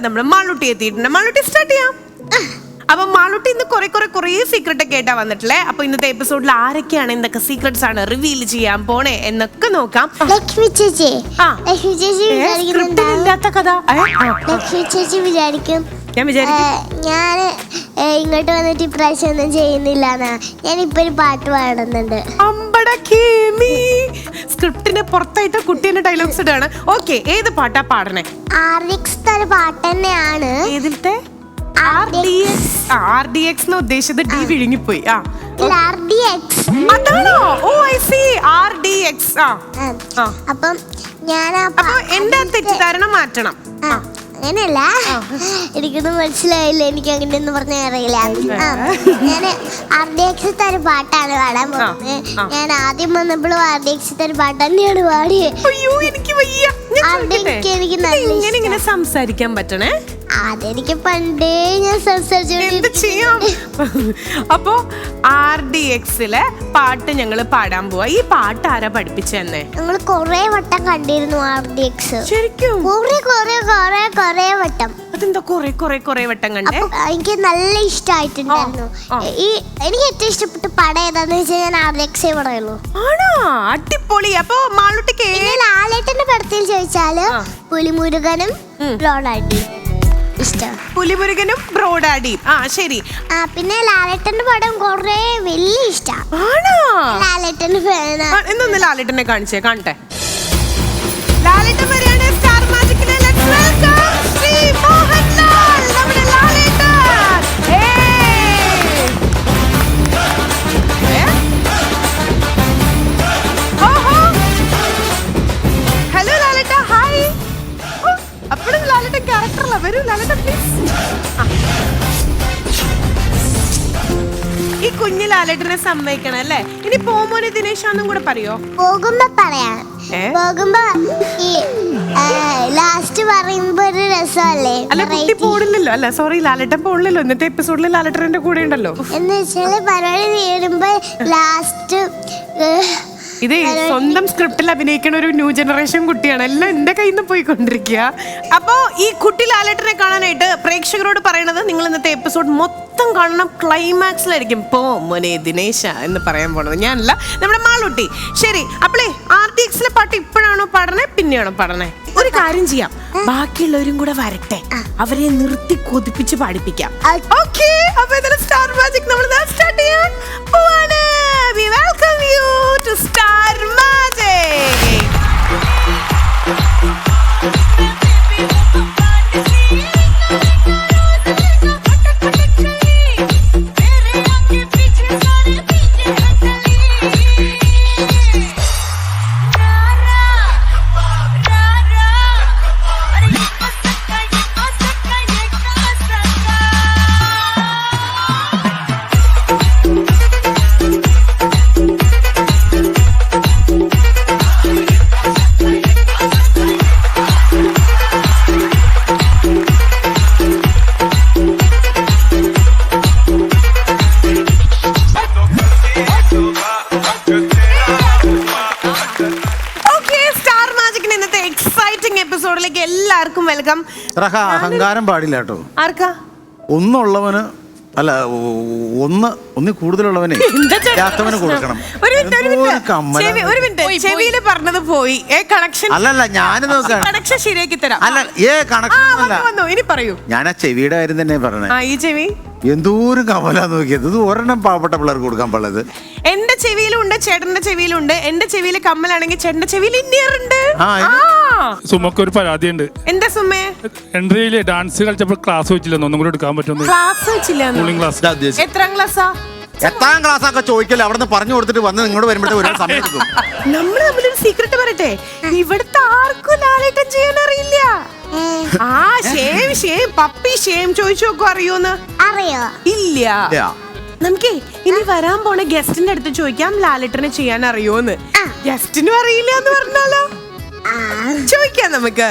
നമ്മുടെ മാളൂട്ടി എത്തിയിട്ടുണ്ട്. മാളൂട്ടി സ്റ്റാർട്ട് ചെയ്യാം. അപ്പൊ മാളൂട്ടി ഇന്ന് കുറെ കുറെ കുറെ സീക്രട്ട് ഒക്കെ ആയിട്ടാ വന്നിട്ടില്ലേ അപ്പൊ ഇന്നത്തെ എപ്പിസോഡിൽ ആരൊക്കെയാണ് എന്തൊക്കെ സീക്രട്സ് ആണ് റിവീൽ ചെയ്യാൻ പോണേ എന്നൊക്കെ നോക്കാം. ലക്ഷ്മി ചേച്ചി. ലക്ഷ്മി ചേച്ചി വിചാരിക്കുന്നുണ്ടാവും കഥ. ഏ, ആ, ആ. ലക്ഷ്മി ചേച്ചി വിചാരിക്കും. ഞാൻ വിചാരിക്കും. ഞാൻ ഇങ്ങോട്ട് വന്നിട്ട് ഇപ്രാവശ്യം ഒന്നും ചെയ്യുന്നില്ല എന്നാ ഞാൻ ഇപ്പൊ ഒരു പാട്ട് പാടുന്നുണ്ട്. സ്ക്രിപ്റ്റിന്റെ പുറത്തായിട്ട് കുട്ടീന്റെ ഡയലോഗ്സ് ഇടാണ്. ഓക്കെ ഏത് പാട്ടാ പാടണേ? ആർ എക്സ് ഒരു പാട്ട് തന്നെയാണ്. ഏതിലത്തെ? R D X R D X ഉദ്ദേശിച്ചത് ഡി വിഴുങ്ങിപ്പോയി. ആ ആർ ഡി എക്സ് അതാണോ? ഓ I C R D X ആ. അപ്പം ഞാൻ അപ്പൊ എന്റെ തെറ്റിദ്ധാരണ മാറ്റണം. അങ്ങനെയല്ല എനിക്കൊന്നും മനസ്സിലായില്ല. എനിക്ക് അങ്ങനെ പറഞ്ഞാൽ അറിയില്ല. ഞാൻ ആർ ഡി ഒരു പാട്ടാണ് പാടാൻ പോകുന്നത്. ഞാൻ ആദ്യം വന്നപ്പോഴും ആർ ഡി ഒരു പാട്ട് തന്നെയാണ് പാടിയത് അയ്യോ എനിക്ക്? എനിക്ക് നല്ല സംസാരിക്കാൻ പറ്റണേ? അതെനിക്ക് പണ്ടേ ഞാൻ അപ്പോ ആർ ഡി എക്സിലെ പാട്ട് ഞങ്ങൾ പാടാൻ പോവാ. ഈ പാട്ട് ആരാ പഠിപ്പിച്ചെന്നെ? ഞങ്ങൾ കൊറേ വട്ടം കണ്ടിരുന്നു ആർ ഡി എക്സ്. ശരിക്കും? കൊറേ കൊറേ കൊറേ കൊറേ വട്ടം. അതെന്താ കൊറേ കൊറേ കൊറേ വട്ടം കണ്ടേ? എനിക്ക് നല്ല ഇഷ്ടമായിട്ടുണ്ടായിരുന്നു ആ. ഈ എനിക്ക് ഏറ്റവും ഇഷ്ടപ്പെട്ട പടം ഏതാന്ന് വെച്ചാൽ ഞാൻ ആർ ഡി എക്സേ പറയുള്ളൂ ആണോ? അടിപൊളി. അപ്പൊ മാളുട്ടിക്ക് ഏ- പിന്നെ ലാലേട്ടന്റെ പടത്തിൽ ചോദിച്ചാൽ. പുലിമുരുകനും റോഡാട്ടി ഇഷ്ടം. പുലിമുരുകനും ബ്രോഡാഡിയും ആ ശരി. ആ പിന്നെ ലാലേട്ടന്റെ പടം കൊറേ വലിയ ഇഷ്ടം. ആണോ? ലാലേട്ടന്റെ ഫാനാ. ആ, എന്നൊന്ന് ലാലേട്ടനെ കാണിച്ചേ കാണട്ടെ. ലാലേട്ടൻ വരികയാണ് വരൂ ലാലേട്ടൻ പ്ലീസ് ഈ കുഞ്ഞു ലാലേട്ടനെ സമ്മതിക്കണം അല്ലേ? ഇനി പോമോനെ ദിനേശാന്നും കൂടെ പറയോ? പോകുമ്പോ പറയാ? പോകുമ്പോ ഈ ലാസ്റ്റ് പറയുമ്പോ ഒരു രസമല്ലേ? അല്ല കുട്ടി. പോടില്ലല്ലോ അല്ല സോറി ലാലേട്ടൻ പോടില്ലല്ലോ ഇന്നത്തെ എപ്പിസോഡിൽ ലാലേട്ടന്റെ കൂടെ ഉണ്ടല്ലോ. എന്ന് വെച്ചാൽ പരിപാടി തീരുമ്പോ ലാസ്റ്റ് ഇത് സ്വന്തം സ്ക്രിപ്റ്റിൽ അഭിനയിക്കുന്ന ഒരു ന്യൂ ജനറേഷൻ കുട്ടിയാണ്. എല്ലാം എന്റെ കയ്യിൽ നിന്ന് പോയിക്കൊണ്ടിരിക്കുക അപ്പോ ഈ കുട്ടി ലാലേട്ടനെ കാണാനായിട്ട് പ്രേക്ഷകരോട് പറയണത് നിങ്ങൾ ഇന്നത്തെ എപ്പിസോഡ് മൊത്തം കാണണം. ക്ലൈമാക്സിലായിരിക്കും പോ മോനെ ദിനേശ എന്ന് പറയാൻ പോണത്. ഞാനല്ല നമ്മുടെ മാളുട്ടി. ശരി അപ്പളേ ആർ ടി എക്സിലെ പാട്ട് ഇപ്പോഴാണോ പാടണേ? പിന്നെയാണോ പാടണേ? ഒരു കാര്യം ചെയ്യാം. ബാക്കിയുള്ളവരും കൂടെ വരട്ടെ. അവരെ നിർത്തി കൊതിപ്പിച്ച് പാടിപ്പിക്കാം. ഓക്കെ അപ്പൊ സ്റ്റാർ മാജിക് നമ്മൾ സ്റ്റാർട്ട് ചെയ്യാൻ റഹ അഹങ്കാരം പാടില്ല കേട്ടോ. ആർക്കാ? ഒന്നുള്ളവന് അല്ല ഒന്ന് ഒന്നി കൂടുതലുള്ളവനെ കൊടുക്കണം. ഒരു മിനിറ്റ് ചെവിയിൽ പറഞ്ഞത് പോയി. ഏ കണക്ഷൻ അല്ലല്ല ഞാൻ നോക്കാം കണക്ഷൻ ശരിയാക്കി തരാം. അല്ല ഏ ആ കണക്ഷൻ ഇനി പറയൂ. ഞാൻ ആ ചെവിയുടെ കാര്യം തന്നെ പറഞ്ഞേ. ആ ഈ ചെവി? എന്തോരം കമല നോക്കിയത്. ഇത് ഒരെണ്ണം പാവപ്പെട്ട പിള്ളേർക്ക് കൊടുക്കാൻ പാടുള്ളത് എന്റെ ചെവിയിലുണ്ട് ചേട്ടന്റെ ചെവിയിലുണ്ട്. എന്റെ ചെവിയിൽ കമ്മലാണെങ്കിൽ ചേട്ടന്റെ ചെവിയിൽ ഇന്നിയർ ഉണ്ട് ആ. സുമക്ക് ഒരു പരാതിയുണ്ട്. എന്താ സുമേ? എൻട്രിയിൽ ഡാൻസ് കളിച്ചപ്പോൾ ക്ലാസ് വെച്ചില്ലെന്ന്? ഒന്നും കൂടി എടുക്കാൻ പറ്റുന്നു ക്ലാസ് വെച്ചില്ല ക്ലാസ് ഇതാ ഉദ്ദേശിച്ചത്. എത്രാം ക്ലാസ്സാ എത്താം ക്ലാസ് ഒക്കെ ചോദിക്കല്ലേ അവിടെ നിന്ന് പറഞ്ഞു കൊടുത്തിട്ട് വന്ന് നിങ്ങളോട് വരുമ്പോഴത്തെ ഒരു സമയം എടുക്കും നമ്മൾ തമ്മിലൊരു സീക്രട്ട് പറയട്ടെ? ഇവിടുത്തെ ആർക്കും ലാലേട്ടൻ ചെയ്യാൻ അറിയില്ല. ആ ഷേം ഷേം പപ്പി ഷേം ചോദിച്ചു നോക്കോ അറിയോന്ന്? അറിയോ? ഇല്ല. ഇല്ല. നമുക്കേ ഇനി വരാൻ പോണ ഗസ്റ്റിന്റെ അടുത്ത് ചോദിക്കാം ലാലേട്ടനെ ചെയ്യാൻ അറിയോന്ന്. ഗസ്റ്റിനും അറിയില്ല എന്ന് പറഞ്ഞാലോ? ചോദിക്കാം നമുക്ക്.